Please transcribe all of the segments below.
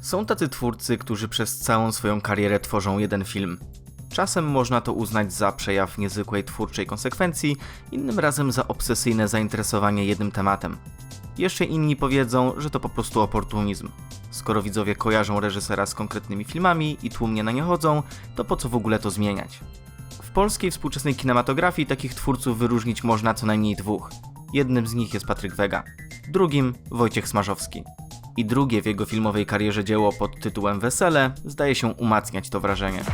Są tacy twórcy, którzy przez całą swoją karierę tworzą jeden film. Czasem można to uznać za przejaw niezwykłej twórczej konsekwencji, innym razem za obsesyjne zainteresowanie jednym tematem. Jeszcze inni powiedzą, że to po prostu oportunizm. Skoro widzowie kojarzą reżysera z konkretnymi filmami i tłumnie na nie chodzą, to po co w ogóle to zmieniać? W polskiej współczesnej kinematografii takich twórców wyróżnić można co najmniej dwóch. Jednym z nich jest Patryk Wega, drugim Wojciech Smarzowski. I drugie w jego filmowej karierze dzieło pod tytułem Wesele zdaje się umacniać to wrażenie.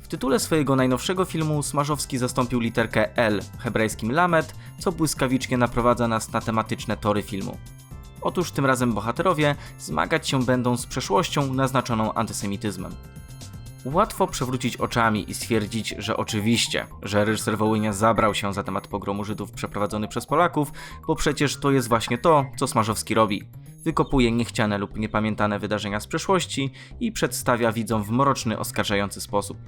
W tytule swojego najnowszego filmu Smarzowski zastąpił literkę L hebrajskim lamet, co błyskawicznie naprowadza nas na tematyczne tory filmu. Otóż tym razem bohaterowie zmagać się będą z przeszłością naznaczoną antysemityzmem. Łatwo przewrócić oczami i stwierdzić, że oczywiście, że reżyser Wołynia zabrał się za temat pogromu Żydów przeprowadzony przez Polaków, bo przecież to jest właśnie to, co Smarzowski robi. Wykopuje niechciane lub niepamiętane wydarzenia z przeszłości i przedstawia widzom w mroczny, oskarżający sposób.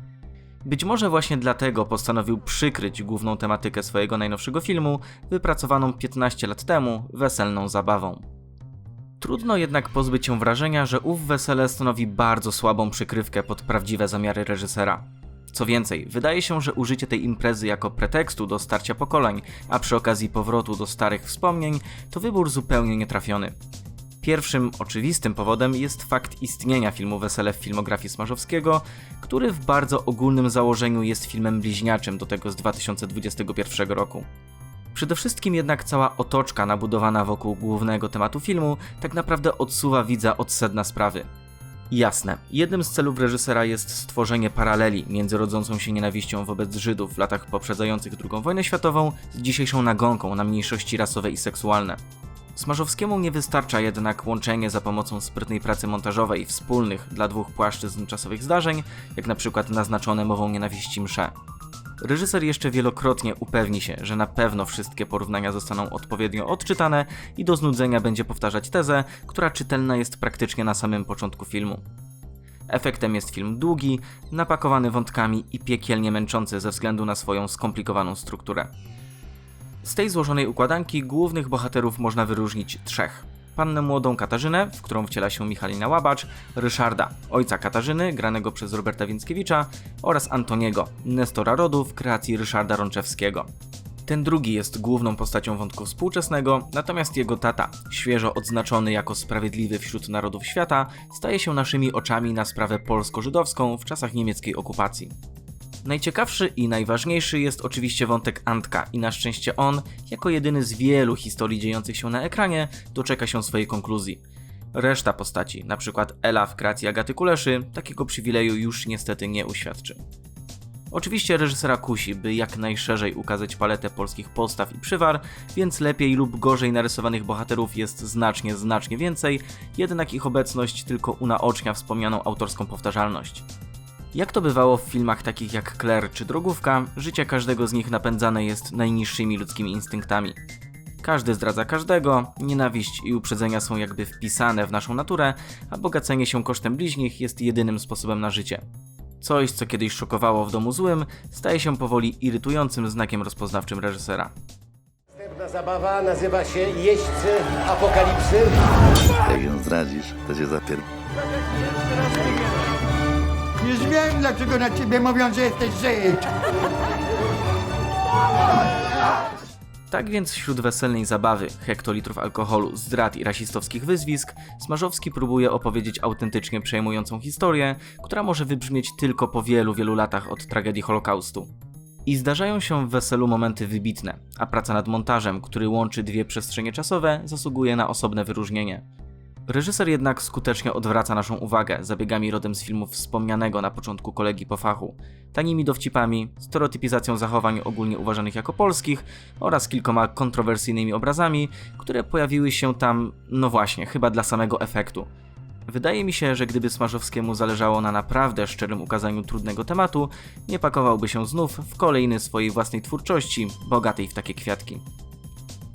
Być może właśnie dlatego postanowił przykryć główną tematykę swojego najnowszego filmu, wypracowaną 15 lat temu, weselną zabawą. Trudno jednak pozbyć się wrażenia, że ów wesele stanowi bardzo słabą przykrywkę pod prawdziwe zamiary reżysera. Co więcej, wydaje się, że użycie tej imprezy jako pretekstu do starcia pokoleń, a przy okazji powrotu do starych wspomnień, to wybór zupełnie nietrafiony. Pierwszym oczywistym powodem jest fakt istnienia filmu Wesele w filmografii Smarzowskiego, który w bardzo ogólnym założeniu jest filmem bliźniaczym do tego z 2021 roku. Przede wszystkim jednak cała otoczka nabudowana wokół głównego tematu filmu tak naprawdę odsuwa widza od sedna sprawy. Jasne, jednym z celów reżysera jest stworzenie paraleli między rodzącą się nienawiścią wobec Żydów w latach poprzedzających II wojnę światową z dzisiejszą nagonką na mniejszości rasowe i seksualne. Smarzowskiemu nie wystarcza jednak łączenie za pomocą sprytnej pracy montażowej wspólnych dla dwóch płaszczyzn czasowych zdarzeń, jak na przykład naznaczone mową nienawiści msze. Reżyser jeszcze wielokrotnie upewni się, że na pewno wszystkie porównania zostaną odpowiednio odczytane i do znudzenia będzie powtarzać tezę, która czytelna jest praktycznie na samym początku filmu. Efektem jest film długi, napakowany wątkami i piekielnie męczący ze względu na swoją skomplikowaną strukturę. Z tej złożonej układanki głównych bohaterów można wyróżnić trzech. Pannę młodą Katarzynę, w którą wciela się Michalina Łabacz, Ryszarda, ojca Katarzyny, granego przez Roberta Więckiewicza oraz Antoniego, Nestora Rodu w kreacji Ryszarda Rączewskiego. Ten drugi jest główną postacią wątku współczesnego, natomiast jego tata, świeżo odznaczony jako sprawiedliwy wśród narodów świata, staje się naszymi oczami na sprawę polsko-żydowską w czasach niemieckiej okupacji. Najciekawszy i najważniejszy jest oczywiście wątek Antka i na szczęście on, jako jedyny z wielu historii dziejących się na ekranie, doczeka się swojej konkluzji. Reszta postaci, np. Ela w kreacji Agaty Kuleszy, takiego przywileju już niestety nie uświadczy. Oczywiście reżysera kusi, by jak najszerzej ukazać paletę polskich postaw i przywar, więc lepiej lub gorzej narysowanych bohaterów jest znacznie, znacznie więcej, jednak ich obecność tylko unaocznia wspomnianą autorską powtarzalność. Jak to bywało w filmach takich jak Claire czy Drogówka, życie każdego z nich napędzane jest najniższymi ludzkimi instynktami. Każdy zdradza każdego, nienawiść i uprzedzenia są jakby wpisane w naszą naturę, a bogacenie się kosztem bliźnich jest jedynym sposobem na życie. Coś, co kiedyś szokowało w domu złym, staje się powoli irytującym znakiem rozpoznawczym reżysera. Następna zabawa nazywa się Jeźdźcy Apokalipsy. Jak ją zdradzisz, to cię zapier... Już wiem, dlaczego na ciebie mówią, że jesteś Żyd. Tak więc wśród weselnej zabawy, hektolitrów alkoholu, zdrad i rasistowskich wyzwisk, Smarzowski próbuje opowiedzieć autentycznie przejmującą historię, która może wybrzmieć tylko po wielu, wielu latach od tragedii Holokaustu. I zdarzają się w weselu momenty wybitne, a praca nad montażem, który łączy dwie przestrzenie czasowe, zasługuje na osobne wyróżnienie. Reżyser jednak skutecznie odwraca naszą uwagę zabiegami rodem z filmów wspomnianego na początku kolegi po fachu, tanimi dowcipami, stereotypizacją zachowań ogólnie uważanych jako polskich oraz kilkoma kontrowersyjnymi obrazami, które pojawiły się tam, no właśnie, chyba dla samego efektu. Wydaje mi się, że gdyby Smarzowskiemu zależało na naprawdę szczerym ukazaniu trudnego tematu, nie pakowałby się znów w kolejny swojej własnej twórczości, bogatej w takie kwiatki.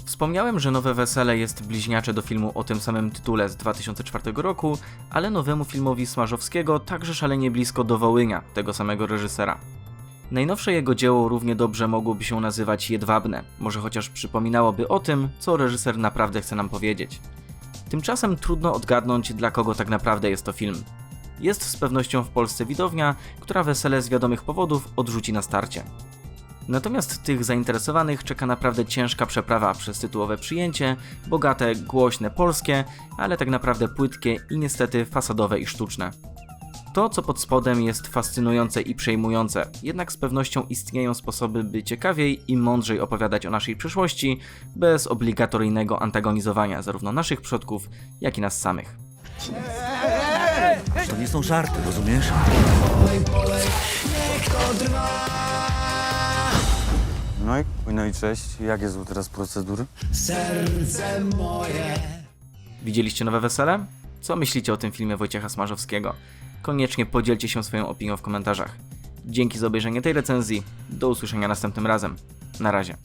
Wspomniałem, że nowe wesele jest bliźniacze do filmu o tym samym tytule z 2004 roku, ale nowemu filmowi Smarzowskiego także szalenie blisko do Wołynia, tego samego reżysera. Najnowsze jego dzieło równie dobrze mogłoby się nazywać Jedwabne, może chociaż przypominałoby o tym, co reżyser naprawdę chce nam powiedzieć. Tymczasem trudno odgadnąć, dla kogo tak naprawdę jest to film. Jest z pewnością w Polsce widownia, która wesele z wiadomych powodów odrzuci na starcie. Natomiast tych zainteresowanych czeka naprawdę ciężka przeprawa przez tytułowe przyjęcie, bogate, głośne polskie, ale tak naprawdę płytkie i niestety fasadowe i sztuczne. To, co pod spodem jest fascynujące i przejmujące, jednak z pewnością istnieją sposoby, by ciekawiej i mądrzej opowiadać o naszej przyszłości, bez obligatoryjnego antagonizowania zarówno naszych przodków, jak i nas samych. To nie są żarty, rozumiesz? No no i cześć. Jakie są teraz procedury? Widzieliście nowe wesele? Co myślicie o tym filmie Wojciecha Smarzowskiego? Koniecznie podzielcie się swoją opinią w komentarzach. Dzięki za obejrzenie tej recenzji. Do usłyszenia następnym razem. Na razie.